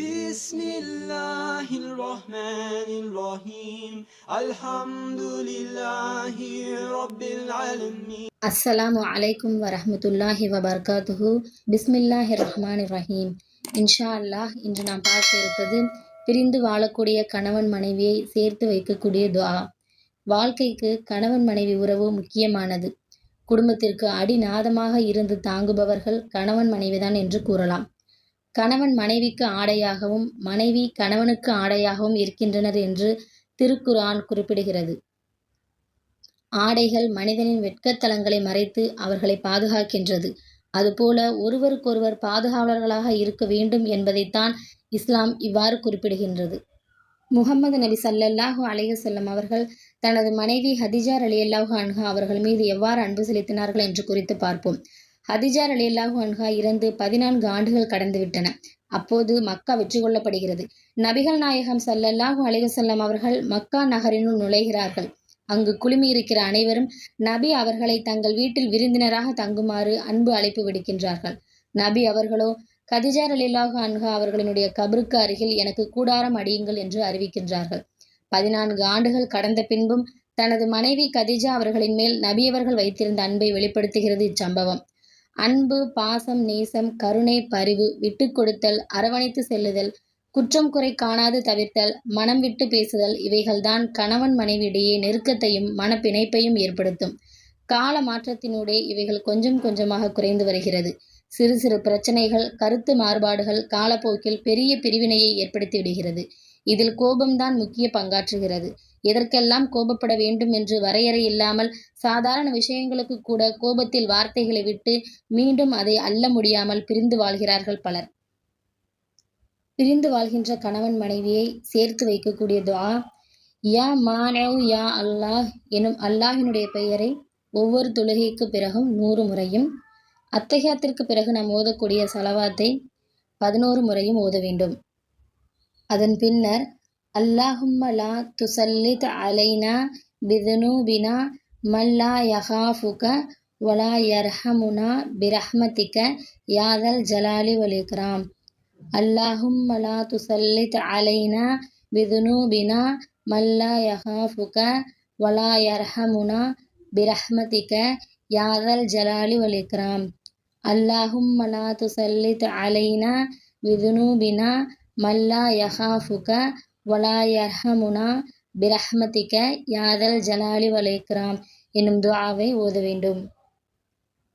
بسم الله الرحمن الرحيم الحمد لله رب العالمين அஸ்ஸலாமு அலைக்கும் வரஹ்மத்துல்லாஹி வபர்காத்துஹு பிஸ்மில்லாஹி ரஹ்மான் ரஹீம் இன்ஷா அல்லாஹ் இன்று நாம் பார்க்க இருப்பது பிரிந்து வாழக்கூடிய கணவன் மனைவியை சேர்த்து வைக்கக்கூடிய துஆ வாழ்க்கைக்கு கணவன் மனைவி உறவு முக்கியமானது குடும்பத்திற்கு அடிநாதமாக இருந்து தாங்குபவர்கள் கணவன் மனைவிதான் என்று கூறலாம் கணவன் மனைவிக்கு ஆடையாகவும் மனைவி கணவனுக்கு ஆடையாகவும் இருக்கின்றனர் என்று திருக்குர்ஆன் குறிப்பிடுகிறது. ஆடைகள் மனிதனின் வெட்கத்தலங்களை மறைத்து அவர்களை பாதுகாக்கின்றது. அதுபோல ஒருவருக்கொருவர் பாதுகாவலர்களாக இருக்க வேண்டும் என்பதைத்தான் இஸ்லாம் இவ்வாறு குறிப்பிடுகின்றது. முகமது நபி சல்லல்லாஹு அலைஹி அவர்கள் தனது மனைவி ஹதிஜா ரலியல்லாஹு அன்ஹா அவர்கள் மீது எவ்வாறு அன்பு செலுத்தினார்கள் என்று குறித்து பார்ப்போம். ஹதிஜா ரலியல்லாஹு அன்ஹா இறந்து பதினான்கு ஆண்டுகள் கடந்துவிட்டன. அப்போது மக்கா வெற்றி கொள்ளப்படுகிறது. நபிகள் நாயகம் சல்லல்லாஹு அலைஹி அவர்கள் மக்கா நகரினுள் நுழைகிறார்கள். அங்கு குழுமியிருக்கிற அனைவரும் நபி அவர்களை தங்கள் வீட்டில் விருந்தினராக தங்குமாறு அன்பு அழைப்பு விடுக்கின்றார்கள். நபி அவர்களோ கதிஜா ரலில்லாஹு அன்ஹா அவர்களினுடைய கபருக்கு அருகில் எனக்கு கூடாரம் அடியுங்கள் என்று அறிவிக்கின்றார்கள். பதினான்கு ஆண்டுகள் கடந்த பின்பும் தனது மனைவி கதிஜா அவர்களின் மேல் நபி அவர்கள் வைத்திருந்த அன்பை வெளிப்படுத்துகிறது இச்சம்பவம். அன்பு பாசம் நேசம் கருணை பரிவு விட்டு கொடுத்தல் அரவணைத்து செல்லுதல் குற்றம் குறை காணாது தவிர்த்தல் மனம் விட்டு பேசுதல் இவைகள்தான் கணவன் மனைவியிடையே நெருக்கத்தையும் மனப்பிணைப்பையும் ஏற்படுத்தும். கால மாற்றத்தினூடே இவைகள் கொஞ்சம் கொஞ்சமாக குறைந்து வருகிறது. சிறு சிறு பிரச்சனைகள் கருத்து மாறுபாடுகள் காலப்போக்கில் பெரிய பிரிவினையை ஏற்படுத்தி விடுகிறது. இதில் கோபம்தான் முக்கிய பங்காற்றுகிறது. எதற்கெல்லாம் கோபப்பட வேண்டும் என்று வரையறை இல்லாமல் சாதாரண விஷயங்களுக்கு கூட கோபத்தில் வார்த்தைகளை விட்டு மீண்டும் அதை அள்ள முடியாமல் பிரிந்து வாழ்கிறார்கள் பலர். பிரிந்து வாழ்கின்ற கணவன் மனைவியை சேர்த்து வைக்கக்கூடிய துஆ யா மானவ் யா அல்லாஹ் எனும் அல்லாஹினுடைய பெயரை ஒவ்வொரு தொழுகைக்கு பிறகும் நூறு முறையும் அத்தகையத்திற்கு பிறகு நாம் ஓதக்கூடிய சலவாத்தை பதினோரு முறையும் ஓத வேண்டும். அதன் பின்னர் اللهم لا تسلط علينا بذنوبنا من لا يخافك ولا يرحمنا برحمتك يا ذا الجلال والإكرام اللهم لا تسلط علينا بذنوبنا من لا يخافك ولا يرحمنا برحمتك يا ذا الجلال والإكرام اللهم لا تسلط علينا بذنوبنا من لا يخافك ஒலா யர்ஹமுனா பிரஹ்மதிக்க யாதல் ஜலாலி வலைக்ராம் என்னும் துவாவை ஓத வேண்டும்.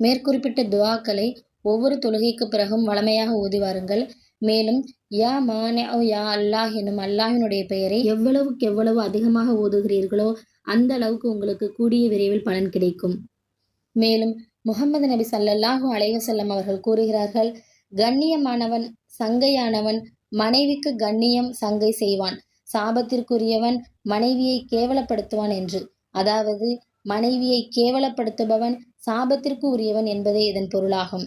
மேற்குறிப்பிட்ட துவாக்களை ஒவ்வொரு தொழுகைக்கு பிறகும் வளமையாக ஓதி வாருங்கள். மேலும் யா மானே ஓ யா அல்லாஹ் என்னும் அல்லாஹினுடைய பெயரை எவ்வளவுக்கு எவ்வளவு அதிகமாக ஓதுகிறீர்களோ அந்த அளவுக்கு உங்களுக்கு கூடிய விரைவில் பலன் கிடைக்கும். மேலும் முகமது நபி சல்லல்லாஹூ அலைவசல்லம் அவர்கள் கூறுகிறார்கள் கண்ணியமானவன் சங்கையானவன் மனைவிக்கு கண்ணியம் சங்கை செய்வான். சாபத்திற்குரியவன் மனைவியை கேவலப்படுத்துவான் என்று. அதாவது மனைவியை கேவலப்படுத்துபவன் சாபத்திற்கு உரியவன் என்பதே இதன் பொருளாகும்.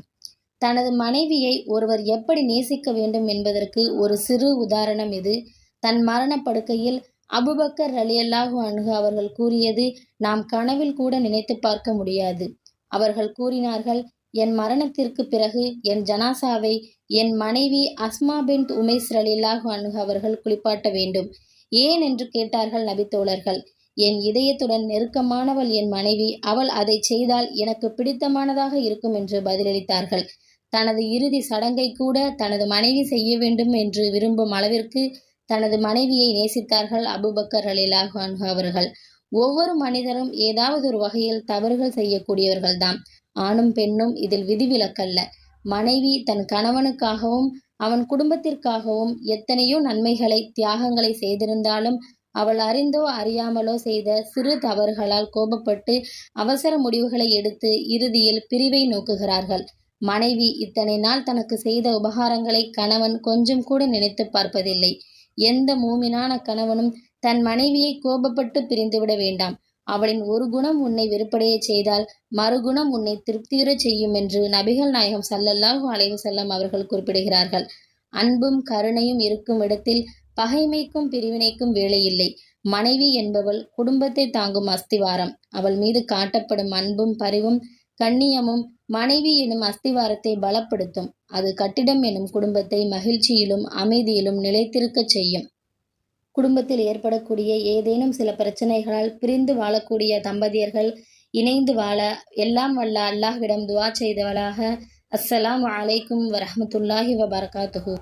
தனது மனைவியை ஒருவர் எப்படி நேசிக்க வேண்டும் என்பதற்கு ஒரு சிறு உதாரணம் இது. தன் மரணப்படுக்கையில் அபுபக்கர் ரலியல்லாஹு அன்ஹு அவர்கள் கூறியது நாம் கனவில் கூட நினைத்து பார்க்க முடியாது. அவர்கள் கூறினார்கள் என் மரணத்திற்கு பிறகு என் ஜனாசாவை என் மனைவி அஸ்மா பின் உமேஸ் ரலியல்லாஹு அன்ஹு அவர்கள் குளிப்பாட்ட வேண்டும். ஏன் என்று கேட்டார்கள் நபித்தோழர்கள் என் இதயத்துடன் நெருக்கமானவள் என் மனைவி அவள் அதை செய்தால் எனக்கு பிடித்தமானதாக இருக்கும் என்று பதிலளித்தார்கள். தனது இறுதி சடங்கை கூட தனது மனைவி செய்ய வேண்டும் என்று விரும்பும் அளவிற்கு தனது மனைவியை நேசித்தார்கள் அபுபக்கர் அலிலாஹ் அவர்கள். ஒவ்வொரு மனிதரும் ஏதாவது ஒரு வகையில் தவறுகள் செய்யக்கூடியவர்கள்தான். ஆணும் பெண்ணும் இதில் விதிவிலக்கல்ல. மனைவி தன் கணவனுக்காகவும் அவன் குடும்பத்திற்காகவும் எத்தனையோ நன்மைகளை தியாகங்களை செய்திருந்தாலும் அவள் அறிந்தோ அறியாமலோ செய்த சிறு தவறுகளால் கோபப்பட்டு அவசர முடிவுகளை எடுத்து இறுதியில் பிரிவை நோக்குகிறார்கள். மனைவி இத்தனை நாள் தனக்கு செய்த உபகாரங்களை கணவன் கொஞ்சம் கூட நினைத்து பார்ப்பதில்லை. எந்த மூமினான கணவனும் தன் மனைவியை கோபப்பட்டு பிரிந்துவிட வேண்டாம். அவளின் ஒரு குணம் உன்னை வெறுப்படைய செய்தால் மறுகுணம் உன்னை திருப்தியுறச் செய்யும் என்று நபிகள் நாயகம் சல்லல்லாஹு அலைவு செல்லம் அவர்கள் குறிப்பிடுகிறார்கள். அன்பும் கருணையும் இருக்கும் இடத்தில் பகைமைக்கும் பிரிவினைக்கும் வேலையில்லை மனைவி என்பவள் குடும்பத்தை தாங்கும் அஸ்திவாரம். அவள் மீது காட்டப்படும் அன்பும் பரிவும் கண்ணியமும் மனைவி எனும் அஸ்திவாரத்தை பலப்படுத்தும். அது கட்டிடம் எனும் குடும்பத்தை மகிழ்ச்சியிலும் அமைதியிலும் நிலைத்திருக்கச் செய்யும். குடும்பத்தில் ஏற்படக்கூடிய ஏதேனும் சில பிரச்சனைகளால் பிரிந்து வாழக்கூடிய தம்பதியர்கள் இணைந்து வாழ எல்லாம் வல்ல அல்லாஹ்விடம் துவா செய்தவளாக அஸ்ஸலாம் வலைக்கும் வரமத்துல்லாஹி வபரகாத்துஹு.